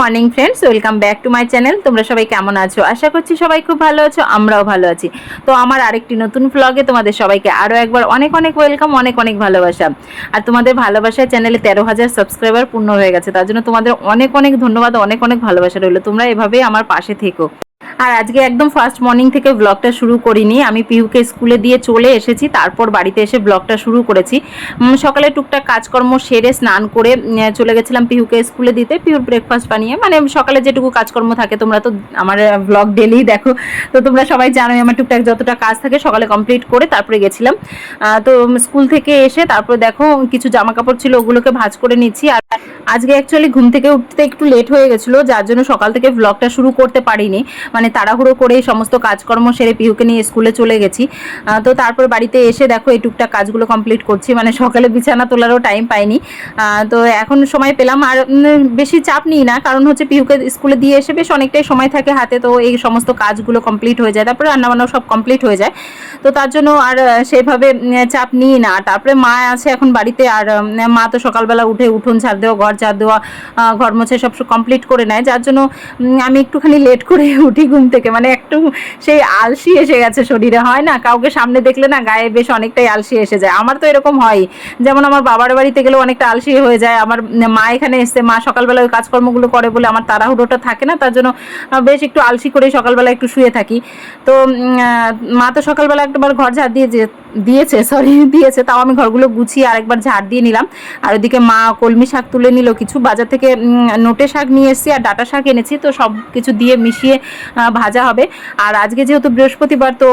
Morning friends, welcome back to my channel. তোমরা সবাই কেমন আছো? আশা করছি সবাই খুব ভালো আছো, আমরাও ভালো আছি। তো আমার আরেকটি নতুন ব্লগে তোমাদের সবাইকে আরও একবার অনেক অনেক ওয়েলকাম অনেক অনেক ভালোবাসা। আর তোমাদের ভালোবাসায় চ্যানেলে তেরো হাজার সাবস্ক্রাইবার পূর্ণ হয়ে গেছে, তার জন্য তোমাদের অনেক অনেক ধন্যবাদ, অনেক অনেক ভালোবাসা রইল। তোমরা এভাবেই আমার পাশে থেকো। আর আজকে একদম ফার্স্ট মর্নিং থেকে ব্লগটা শুরু করিনি। আমি পিহুকে স্কুলে দিয়ে চলে এসেছি, তারপর বাড়িতে এসে ব্লগটা শুরু করেছি। সকালে টুকটাক কাজকর্ম সেরে স্নান করে চলে গেছিলাম পিহুকে স্কুলে দিতে পিহুর ব্রেকফাস্ট বানিয়ে। মানে সকালে যেটুকু কাজকর্ম থাকে, তোমরা তো আমার ব্লগ ডেলি দেখো। তো তোমরা সবাই জানোই আমার টুকটাক যতটা কাজ থাকে, সকালে কমপ্লিট করে তারপরে গেছিলাম। তো স্কুল থেকে এসে তারপরে দেখো, কিছু জামা কাপড় ছিল, ওগুলোকে ভাঁজ করে নিচ্ছি। আর আজকে অ্যাকচুয়ালি ঘুম থেকে উঠতে একটু লেট হয়ে গেছিল, যার জন্য সকাল থেকে ব্লগটা শুরু করতে পারিনি। মানে তাড়াহুড়ো করে সমস্ত কাজকর্ম সেরে পিহুকে নিয়ে স্কুলে চলে গেছি। তো তারপর বাড়িতে এসে দেখো এই টুকটাক কাজগুলো কমপ্লিট করছি মানে সকালে বিছানা তোলারও টাইম পাইনি। তো এখন সময় পেলাম আর বেশি চাপ নিই না, কারণ হচ্ছে পিহুকে স্কুলে দিয়ে এসে বেশ অনেকটাই সময় থাকে হাতে, তো এই সমস্ত কাজগুলো কমপ্লিট হয়ে যায়, তারপরে রান্নাবান্নাও সব কমপ্লিট হয়ে যায়। তো তার জন্য আর সেভাবে চাপ নিই না। তারপরে মা আছে এখন বাড়িতে, আর মা তো সকালবেলা উঠে উঠোন ঝাড় দেওয়া, ঘর ঝাড় দেওয়া ঘর মোছা সব কমপ্লিট করে নেয়, যার জন্য আমি একটুখানি লেট করে উঠি ঘুম থেকে মানে একটু সেই আলসি এসে গেছে শরীরে, হয় না? কাউকে সামনে দেখলে না গায়ে বেশ অনেকটাই আলসি এসে যায়। আমার তো এরকম হয়। যেমন আমার বাবার বাড়িতে গেলেও অনেকটা আলসি হয়ে যায়। আমার মা এখানে এসছে মা সকালবেলা ওই কাজকর্মগুলো করে বলে আমার তাড়াহুড়োটা থাকে না, তার জন্য বেশ একটু আলসি করে সকালবেলা একটু শুয়ে থাকি। তো মা তো সকালবেলা একবার ঘর ঝাড় দিয়ে দিয়েছে সরি দিয়েছে, তাও আমি ঘরগুলো গুছিয়ে আরেকবার ঝাড় দিয়ে নিলাম। আর ওদিকে মা কলমি শাক তুলে নিল, কিছু বাজার থেকে নোটে শাক নিয়ে এসেছি আর ডাটা শাক এনেছি, তো সব কিছু দিয়ে মিশিয়ে ভাজা হবে। আর আজকে যেহেতু বৃহস্পতিবার, তো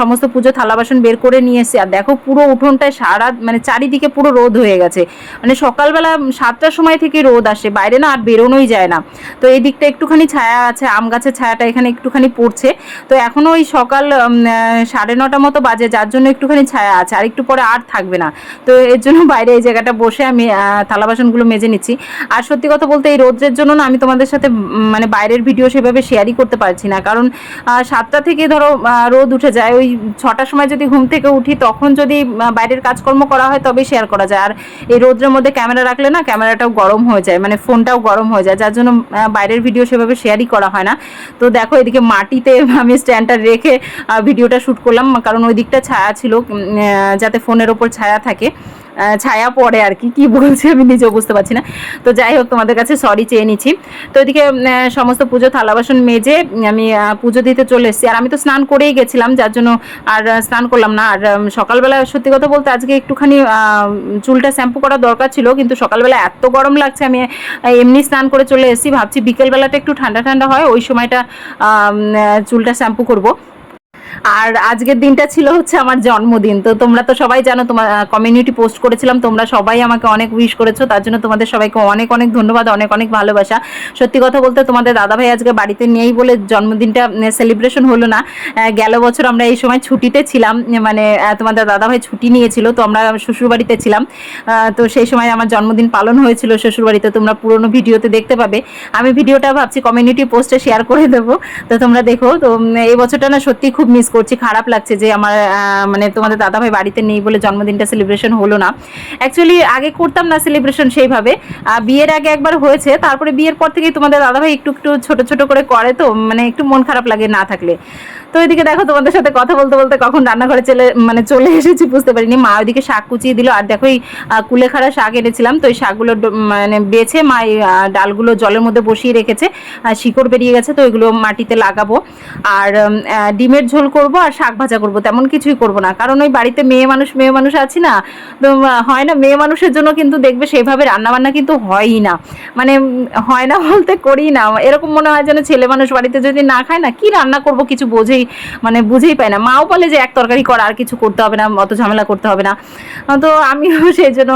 সমস্ত পুজো, থালা বাসন বের করে নিয়ে এসেছি। আর দেখো পুরো উঠোনটায় সারা মানে চারিদিকে পুরো রোদ হয়ে গেছে। মানে সকালবেলা সাতটার সময় থেকে রোদ আসে, বাইরে না আর বেরোনোই যায় না। তো এই দিকটা একটুখানি ছায়া আছে, আম গাছের ছায়াটা এখানে একটুখানি পড়ছে। তো এখনও ওই সকাল সাড়ে নটা মতো বাজে, যার জন্য একটুখানি ছায়া আছে, আর একটু পরে আর থাকবে না। তো এর জন্য বাইরে এই জায়গাটা বসে আমি থালা বাসনগুলো মেজে নিচ্ছি। আর সত্যি কথা বলতে এই রোদের জন্য না আমি তোমাদের সাথে মানে বাইরের ভিডিও সেভাবে শেয়ারই করতে পারছি না। কারণ সাতটা থেকে ধরো রোদ উঠে যায়, ওই ছটার সময় যদি ঘুম থেকে উঠি, তখন যদি বাইরের কাজকর্ম করা হয় তবে শেয়ার করা যায়। আর এই রোদ্রের মধ্যে ক্যামেরা রাখলে না ক্যামেরাটাও গরম হয়ে যায় মানে ফোনটাও গরম হয়ে যায়, যার জন্য বাইরের ভিডিও সেভাবে শেয়ারই করা হয় না। তো দেখো, এদিকে মাটিতে আমি স্ট্যান্ডটা রেখে ভিডিওটা শ্যুট করলাম, কারণ ওই দিকটা ছায়া ছিল। যাতে ফোনের ওপর ছায়া থাকে। ছায়া পড়ে আর কি কি বলছি আমি নিজেও বুঝতে পারছি না। তো যাই হোক, তোমাদের কাছে সরি চেয়ে নিচ্ছি। তো এদিকে সমস্ত পুজো, থালা বাসন মেজে আমি পুজো দিতে চলে এসেছি। আর আমি তো স্নান করেই গেছিলাম, যার জন্য আর স্নান করলাম না। আর সকালবেলা সত্যি কথা বলতে আজকে একটুখানি চুলটা শ্যাম্পু করা দরকার ছিল, কিন্তু সকালবেলা এত গরম লাগছে, আমি এমনি স্নান করে চলে এসেছি। ভাবছি বিকেলবেলাটা একটু ঠান্ডা ঠান্ডা হয়, ওই সময়টা চুলটা শ্যাম্পু করব। আর আজকের দিনটা ছিল হচ্ছে আমার জন্মদিন। তো তোমরা তো সবাই জানো তোমার কমিউনিটি পোস্ট করেছিলাম, তোমরা সবাই আমাকে অনেক উইশ করেছ, তার জন্য তোমাদের সবাইকে অনেক অনেক ধন্যবাদ, অনেক অনেক ভালোবাসা। সত্যি কথা বলতে তোমাদের দাদাভাই আজকে বাড়িতে নেই বলে জন্মদিনটা সেলিব্রেশন হলো না। গেল বছর আমরা এই সময় ছুটিতে ছিলাম মানে তোমাদের দাদাভাই ছুটি নিয়েছিল, তো আমরা শ্বশুরবাড়িতে ছিলাম। তো সেই সময় আমার জন্মদিন পালন হয়েছিল শ্বশুরবাড়িতে, তোমরা পুরোনো ভিডিওতে দেখতে পাবে। আমি ভিডিওটা ভাবছি কমিউনিটি পোস্টে শেয়ার করে দেবো। তো তোমরা দেখো, তো এই বছরটা না সত্যি খুব মিস করছি, খারাপ লাগছে যে আমার মানে তোমাদের দাদাভাই বাড়িতে নেই বলে জন্মদিনটা সেলিব্রেশন হলো না। অ্যাকচুয়ালি আগে করতাম না সেলিব্রেশন সেইভাবে। বিয়ের আগে একবার হয়েছে, তারপরে বিয়ের পর থেকেই তোমাদের দাদাভাই একটু একটু ছোট ছোট করে করে তো মানে একটু মন খারাপ লাগে না থাকলে। তো এদিকে দেখো তোমাদের সাথে কথা বলতে বলতে কখন রান্নাঘরে চলে মানে চলে এসেছি, বুঝতে পারিনি। মা ওইদিকে শাক কুচিয়ে দিল, আর দেখো এই কুলেখাড়া শাক এনেছিলাম, তো এই শাকগুলো মানে বেছে মা এই ডালগুলো জলের মধ্যে বসিয়ে রেখেছে শিকড় বেরিয়ে গেছে, তো এগুলো মাটিতে লাগাবো। আর ডিমের ঝোল করব আর শাক ভাজা করব, তেমন কিছুই করব না। কারণ ওই বাড়িতে মেয়ে মানুষ মেয়ে মানুষ আছি না, তো হয় না, মেয়ে মানুষের জন্য কিন্তু দেখবে সেইভাবে রান্নাবান্না কিন্তু হয়ই না। মানে হয় না বলতে করি না। এরকম মনে হয় যেন ছেলে মানুষ বাড়িতে যদি না খায় না, কি রান্না করব কিছু বোঝেই মানে বুঝেই পায় না। মাও বলে যে, এক তরকারি কর, আর কিছু করতে হবে না, অত ঝামেলা করতে হবে না। তো আমিও সেই জন্য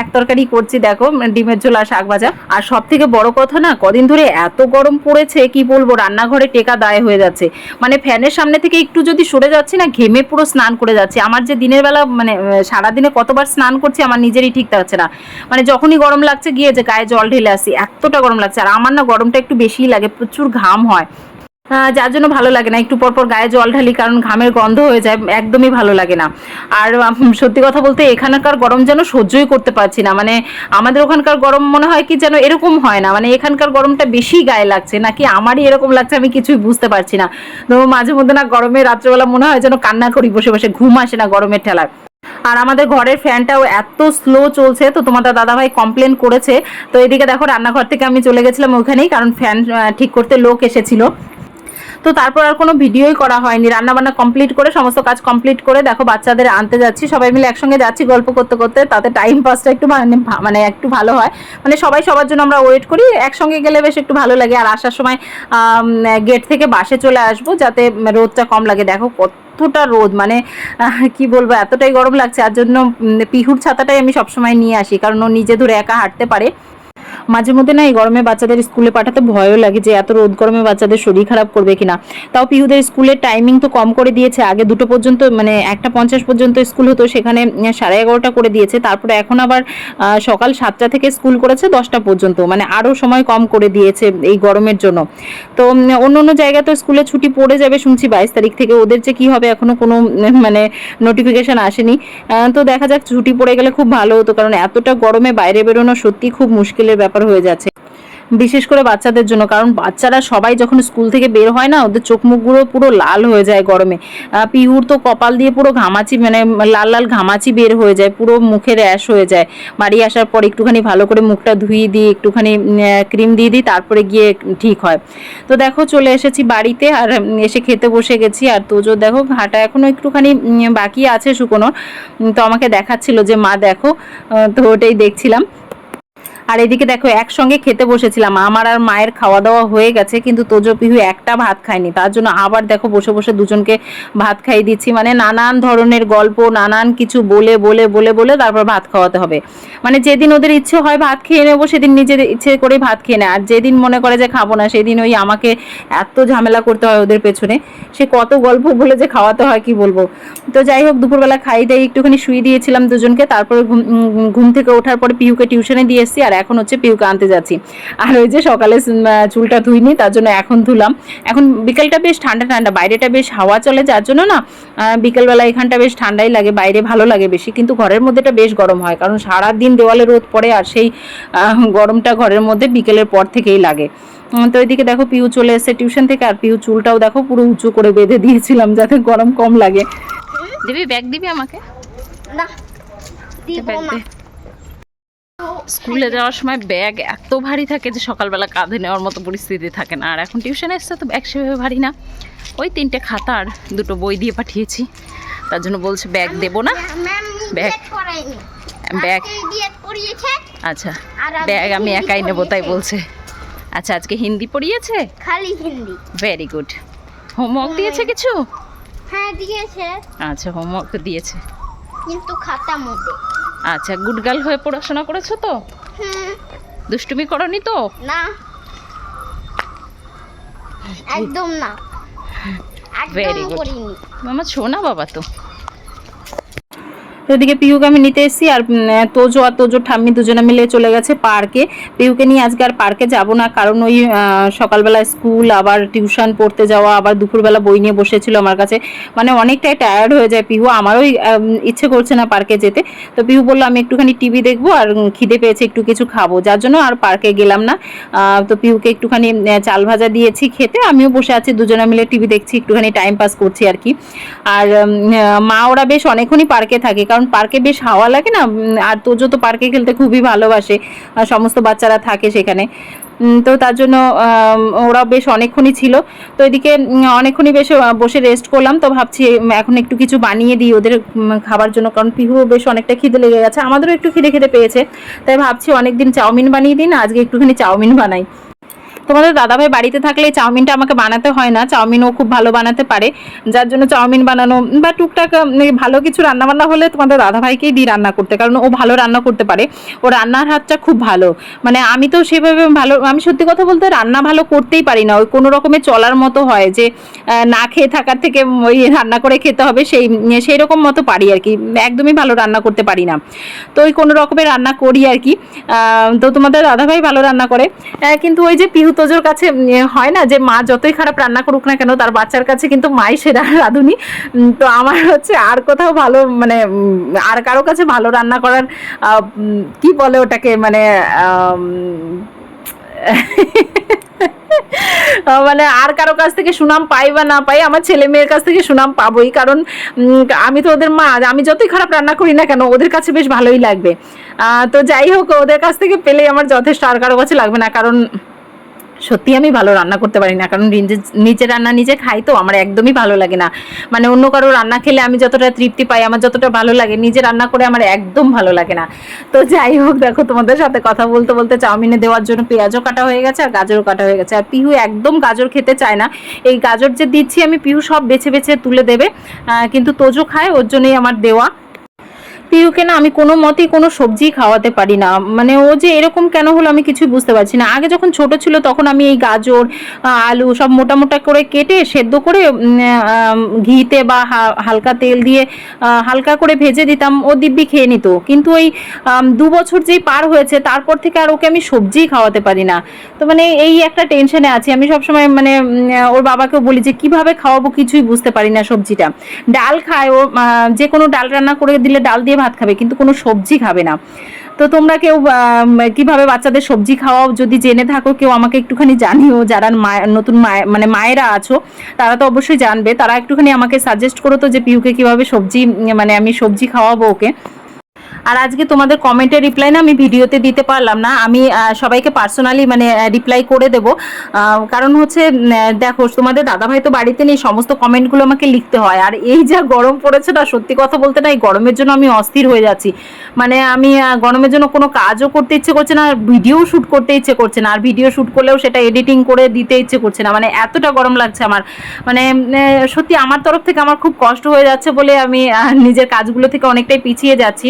এক তরকারি করছি, দেখো ডিমের ঝোল আর শাক ভাজা। আর সব থেকে বড় কথা না, কদিন ধরে এত গরম পড়েছে, কি বলব, রান্নাঘরে টেকা দায় হয়ে যাচ্ছে। মানে ফ্যানের সামনে থেকে একটু যদি সরে যাচ্ছি না, ঘেমে পুরো স্নান করে যাচ্ছি। আমার যে দিনের বেলা মানে সারাদিনে কতবার স্নান করছি আমার নিজেরই ঠিক থাকছে না। মানে যখনই গরম লাগছে গিয়ে যে গায়ে জল ঢেলে আসি, এতটা গরম লাগছে। আর আমার না গরমটা একটু বেশিই লাগে, প্রচুর ঘাম হয়। যার জন্য ভালো লাগে না। একটু পর পর গায়ে জল ঢালি, কারণ ঘামের গন্ধ হয়ে যায়, একদমই ভালো লাগে না। আর সত্যি কথা বলতে এখানকার গরম যেন সহ্যই করতে পারছি না। মানে আমাদের ওখানকার গরম মনে হয় কি যেন এরকম হয় না। মানে এখানকার গরমটা বেশি গায়ে লাগছে, নাকি আমারই এরকম লাগছে আমি কিছুই বুঝতে পারছি না। তো মাঝে মধ্যে না গরমে রাত্রেবেলা মনে হয় যেন কান্না করি, বসে বসে ঘুম আসে না গরমের ঠেলায়। আর আমাদের ঘরের ফ্যানটাও এত স্লো চলছে, তো তোমাদের দাদাভাই কমপ্লেন করেছে। তো এদিকে দেখো, রান্নাঘর থেকে আমি চলে গেছিলাম ওখানেই, কারণ ফ্যান ঠিক করতে লোক এসেছিল। তো তারপর আর কোনো ভিডিওই করা হয়নি। রান্না বান্না কমপ্লিট করে, সমস্ত কাজ কমপ্লিট করে দেখো বাচ্চাদের আনতে যাচ্ছি। সবাই মিলে একসঙ্গে যাচ্ছি গল্প করতে করতে। তাতে টাইম পাসটা একটু মানে মানে একটু ভালো হয়। মানে সবাই সবার জন্য আমরা ওয়েট করি। একসঙ্গে গেলে বেশ একটু ভালো লাগে। আর আসার সময় গেট থেকে বাসে চলে আসব যাতে রোদটা কম লাগে। দেখো কতটা রোদ। মানে কি বলব, এতটাই গরম লাগছে। আর জন্য পিহুর ছাতাটাই আমি সবসময় নিয়ে আসি। কারণ ও নিজে ধরে একা হাঁটতে পারে। মাঝে মধ্যে না এই গরমে বাচ্চাদের স্কুলে পাঠাতে ভয়ও লাগে যে এত রোদ গরমে বাচ্চাদের শরীর খারাপ করবে কিনা। তাও পিহুদের স্কুলের টাইমিং তো কম করে দিয়েছে। আগে দুটো পর্যন্ত মানে একটা পঞ্চাশ পর্যন্ত স্কুল হতো, সেখানে সাড়ে এগারোটা করে দিয়েছে। তারপরে এখন আবার সকাল সাতটা থেকে স্কুল করেছে দশটা পর্যন্ত। মানে আরও সময় কম করে দিয়েছে এই গরমের জন্য। তো অন্য অন্য জায়গায় তো স্কুলে ছুটি পড়ে যাবে শুনছি বাইশ তারিখ থেকে। ওদের যে কি হবে এখনও কোনো মানে নোটিফিকেশন আসেনি। তো দেখা যাক, ছুটি পড়ে গেলে খুব ভালো হতো। কারণ এতটা গরমে বাইরে বেরোনো সত্যি খুব মুশকিলের ব্যাপার। হয়ে যাচ্ছে। বিশেষ করে বাচ্চাদের জন্য, কারণ বাচ্চারা সবাই যখন স্কুল থেকে বের হয় না, ওদের চোখ মুখগুলো পুরো লাল হয়ে যায় গরমে। পিহুর তো কপাল দিয়ে পুরো ঘামাচি মানে লাল লাল ঘামাচি বের হয়ে যায়, পুরো মুখে র্যাশ হয়ে যায়। বাড়ি আসার পর একটুখানি ভালো করে মুখটা ধুয়ে দিই একটুখানি ক্রিম দিয়ে দিই, তারপরে গিয়ে ঠিক হয়। তো দেখো, চলে এসেছি বাড়িতে, আর এসে খেতে বসে গেছি। আর তোজো, দেখো ঘাটা এখনও একটুখানি বাকি আছে শুকোনোর। তো আমাকে দেখাচ্ছিল যে, মা, দেখো। তো ওটাই দেখছিলাম। আর এদিকে দেখো, একসঙ্গে খেতে বসেছিলাম। আমার আর মায়ের খাওয়া দাওয়া হয়ে গেছে, কিন্তু তোজো পিহু একটা ভাত খায়নি। তার জন্য আবার দেখো, বসে বসে দুজনকে ভাত খাইয়ে দিচ্ছি। মানে নানান ধরনের গল্প, নানান কিছু বলে বলে বলে বলে তারপর ভাত খাওয়াতে হবে। মানে যেদিন ওদের ইচ্ছে হয় ভাত খেয়ে নেব, সেদিন নিজের ইচ্ছে করে ভাত খেয়ে নেয়। আর যেদিন মনে করে যে খাব না, সেদিন ওই আমাকে এত ঝামেলা করতে হয় ওদের পেছনে। সে কত গল্প বলে যে খাওয়াতে হয়, কি বলব? তো যাই হোক, দুপুরবেলা খাই দাই একটুখানি শুয়ে দিয়েছিলাম দুজনকে। তারপরে ঘুম ঘুম থেকে ওঠার পরে পিহুকে টিউশনে দিয়ে এসেছি। আর এখন হচ্ছে পিহুকে আনতে যাচ্ছি। আর ওই যে সকালে চুলটা ধুইনি তার জন্য এখন ধুলাম। এখন বিকেলটা বেশ ঠান্ডা ঠান্ডা। বাইরেটা বেশ হাওয়া চলে যার জন্য না বিকেলবেলা এখানটা বেশ ঠান্ডাই লাগে বাইরে ভালো লাগে বেশি। কিন্তু ঘরের মধ্যেটা বেশ গরম হয় কারণ সারা দিন দেওয়ালে রোদ পড়ে আর সেই আহ, গরমটা ঘরের মধ্যে বিকেলের পর থেকেই লাগে। তো এদিকে দেখো পিউ চলে এসেছে টিউশন থেকে আর পিউ চুলটাও দেখো পুরো উঁচু করে বেঁধে দিয়েছিলাম যাতে গরম কম লাগে। দিবি ব্যাগ দিবি আমাকে? না দিব না। স্কুলে যাওয়ার সময় ব্যাগ এত ভারী থাকে যে সকালবেলা কাঁধে নেওয়ার মতো পরিস্থিতি থাকে না। আর এখন টিউশনে এসছে তো ব্যাগ সেভাবে ভারী না। ওই তিনটে খাতা আর দুটো বই দিয়ে পাঠিয়েছি। তার জন্য বলছে ব্যাগ দেবো না। ব্যাগ। ব্যাগ আচ্ছা ব্যাগ আমি একাই নেব তাই বলছে। আচ্ছা আজকে হিন্দি পড়িয়েছে? খালি হিন্দি। ভেরি গুড হোমওয়ার্ক দিয়েছে কিছু? হ্যাঁ দিয়েছে। আচ্ছা হোমওয়ার্ক দিয়েছে। কিন্তু খাতা মধ্যে আচ্ছা গুড গার্ল হয়ে পড়াশোনা করেছ তো? দুষ্টুমি করনি তো? না। একদম না। ভেরি গুড মামা ছো না শোনা বাবা তো। তো এদিকে পিহুকে আমি নিতে এসেছি আর তোজো আর তোজো ঠাম্মি দুজনে মিলে চলে গেছে পার্কে। পিহুকে নিয়ে আজকে আর পার্কে যাব না, কারণ ওই সকালবেলা স্কুল, আবার টিউশন, পড়তে যাওয়া, আবার দুপুরবেলা বই নিয়ে বসেছিল আমার কাছে। মানে অনেকটাই টায়ার্ড হয়ে যায় পিহু, আমারও ইচ্ছে করছে না পার্কে যেতে। তো পিহু বলল, আমি একটুখানি টিভি দেখব আর খিদে পেয়েছে, একটু কিছু খাব। যার জন্য আর পার্কে গেলাম না। তো পিহুকে একটুখানি চাল ভাজা দিয়েছি খেতে, আমিও বসে আছি, দুজনে মিলে টিভি দেখছি, একটুখানি টাইম পাস করছি আর কি। আর মা ওরা বেশ অনেকক্ষণই পার্কে থাকে কারণ পার্কে বেশ হাওয়া লাগে না আর তোজো তো পার্কে খেলতে খুবই ভালোবাসে সমস্ত বাচ্চারা থাকে সেখানে। তো তার জন্য ওরা বেশ অনেকক্ষণই ছিল। তো এদিকে অনেকক্ষণই বেশ বসে রেস্ট করলাম। তো ভাবছি এখন একটু কিছু বানিয়ে দিই ওদের খাবার জন্য। কারণ পিহু বেশ অনেকটা খিদে লেগে গেছে। আমাদেরও একটু খিদে খেতে পেয়েছে। তাই ভাবছি অনেকদিন চাউমিন বানিয়ে দিন আজকে একটুখানি চাউমিন বানাই। তোমাদের দাদাভাই বাড়িতে থাকলে চাউমিনটা আমাকে বানাতে হয় না। চাউমিনও খুব ভালো বানাতে পারে। যার জন্য চাউমিন বানানো বা টুকটাক ভালো কিছু রান্না বান্না হলে তোমাদের দাদাভাইকেই দিই রান্না করতে, কারণ ও ভালো রান্না করতে পারে। ও রান্নার হাতটা খুব ভালো। মানে আমি তো সেভাবে ভালো, আমি সত্যি কথা বলতে রান্না ভালো করতেই পারি না। ওই কোনো রকমের চলার মতো হয় যে না খেয়ে থাকার থেকে ওই রান্না করে খেতে হবে, সেই সেই রকম মতো পারি আর কি। একদমই ভালো রান্না করতে পারি না। তো ওই কোনো রকমের রান্না করি আর কি। তো তোমাদের দাদাভাই ভালো রান্না করে। কিন্তু ওই যে পিহু তোজোর কাছে হয় না যে মা যতই খারাপ রান্না করুক না কেন, তার বাচ্চার কাছে কিন্তু মাই সেরা রাঁধুনি। তো আমার হচ্ছে আর কোথাও ভালো মানে আর কারও কাছে ভালো রান্না করার কি বলে ওটাকে মানে মানে আর কারও কাছ থেকে সুনাম পাই বা না পাই, আমার ছেলে মেয়ের কাছ থেকে সুনাম পাবোই। কারণ আমি তো ওদের মা, আমি যতই খারাপ রান্না করি না কেন, ওদের কাছে বেশ ভালোই লাগবে। তো যাই হোক, ওদের কাছ থেকে পেলেই আমার যথেষ্ট, আর কারও কাছে লাগবে না। কারণ সত্যি আমি ভালো রান্না করতে পারি না, কারণ নিজে রান্না নিজে খাই তো, আমার একদমই ভালো লাগে না। মানে অন্য কারও রান্না খেলে আমি যতটা তৃপ্তি পাই, আমার যতটা ভালো লাগে, নিজে রান্না করে আমার একদম ভালো লাগে না। তো যাই হোক, দেখো তোমাদের সাথে কথা বলতে বলতে চাউমিনে দেওয়ার জন্য পেঁয়াজও কাটা হয়ে গেছে আর গাজরও কাটা হয়ে গেছে। আর পিহু একদম গাজর খেতে চায় না। এই গাজর যে দিচ্ছি আমি, পিহু সব বেছে বেছে তুলে দেবে। কিন্তু তোজো খায়, ওর জন্যই আমার দেওয়া। পিউকে না আমি কোনো মতেই কোনো সবজি খাওয়াতে পারি না। মানে ও যে এরকম কেন হলো আমি কিছুই বুঝতে পারছি না। আগে যখন ছোট ছিল তখন আমি এই গাজর আলু সব মোটা মোটা করে কেটে সেদ্ধ করে ঘিতে বা হালকা তেল দিয়ে হালকা করে ভেজে দিতাম। ও দিব্যি খেয়ে নিত। কিন্তু ওই দু বছর যেই পার হয়েছে তারপর থেকে আর ওকে আমি সবজিই খাওয়াতে পারি না। তো মানে এই একটা টেনশনে আছি। আমি সবসময় মানে ওর বাবাকেও বলি যে কীভাবে খাওয়াবো কিছুই বুঝতে পারি না সবজিটা। ডাল খায় ও যে কোনো ডাল রান্না করে দিলে ডাল দিয়ে ভাত খাবে, কিন্তু কোনো সবজি খাবে না। তো তোমরা কেউ কীভাবে বাচ্চাদের সবজি খাওয়াও যদি জেনে থাকো, কেউ আমাকে একটুখানি জানিও, যারা নতুন মায়ের মানে মায়েরা আছো, তারা তো অবশ্যই জানবে। তারা একটুখানি আমাকে সাজেস্ট করো তো যে পিউকে কীভাবে সবজি মানে আমি সবজি খাওয়াবো ওকে। আর আজকে তোমাদের কমেন্টের রিপ্লাই না আমি ভিডিওতে দিতে পারলাম না। আমি সবাইকে পার্সোনালি মানে রিপ্লাই করে দেবো। কারণ হচ্ছে দেখো, তোমাদের দাদাভাই তো বাড়িতে নেই, সমস্ত কমেন্টগুলো আমাকে লিখতে হয়। আর এই যা গরম পড়েছে না, সত্যি কথা বলতে না, এই গরমের জন্য আমি অস্থির হয়ে যাচ্ছি। মানে আমি গরমের জন্য কোনো কাজও করতে ইচ্ছে করছে না, আর ভিডিও শ্যুট করতে ইচ্ছে করছে না। আর ভিডিও শ্যুট করলেও সেটা এডিটিং করে দিতে ইচ্ছে করছে না। মানে এতটা গরম লাগছে আমার। মানে সত্যি আমার তরফ থেকে আমার খুব কষ্ট হয়ে যাচ্ছে বলে আমি নিজের কাজগুলো থেকে অনেকটাই পিছিয়ে যাচ্ছি।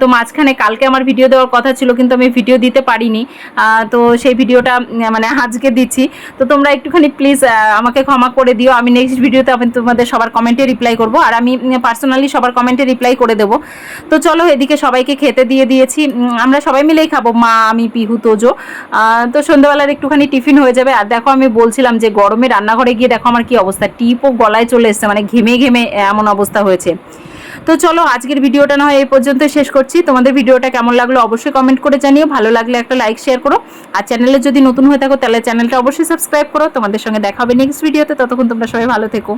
তো মাঝখানে কালকে আমার ভিডিও দেওয়ার কথা ছিল, কিন্তু আমি ভিডিও দিতে পারিনি। তো সেই ভিডিওটা মানে আজকে দিচ্ছি। তো তোমরা একটুখানি প্লিজ আমাকে ক্ষমা করে দিও। আমি নেক্সট ভিডিওতে আমি তোমাদের সবার কমেন্টে রিপ্লাই করব। আর আমি পার্সোনালি সবার কমেন্টে রিপ্লাই করে দেবো। তো চলো এদিকে সবাইকে খেতে দিয়ে দিয়েছি। আমরা সবাই মিলেই খাব, মা, আমি, পিহু, তোজো। তো সন্ধ্যাবেলার একটুখানি টিফিন হয়ে যাবে। আর দেখো, আমি বলছিলাম যে গরমে রান্নাঘরে গিয়ে দেখো আমার কি অবস্থা। টিপও গলায় চলে এসছে মানে ঘেমে ঘেমে, এমন অবস্থা হয়েছে। তো চলো, আজকের ভিডিওটা না হয় এই পর্যন্ত শেষ করছি। তোমাদের ভিডিওটা কেমন লাগল অবশ্যই কমেন্ট করে জানিও। ভালো লাগলে একটা লাইক শেয়ার করো। আর চ্যানেলে যদি নতুন হয়ে থাকো, তাহলে চ্যানেলটা অবশ্যই সাবস্ক্রাইব করো। তোমাদের সঙ্গে দেখা হবে নেক্সট ভিডিওতে ততক্ষণ তোমরা সবাই ভালো থেকো।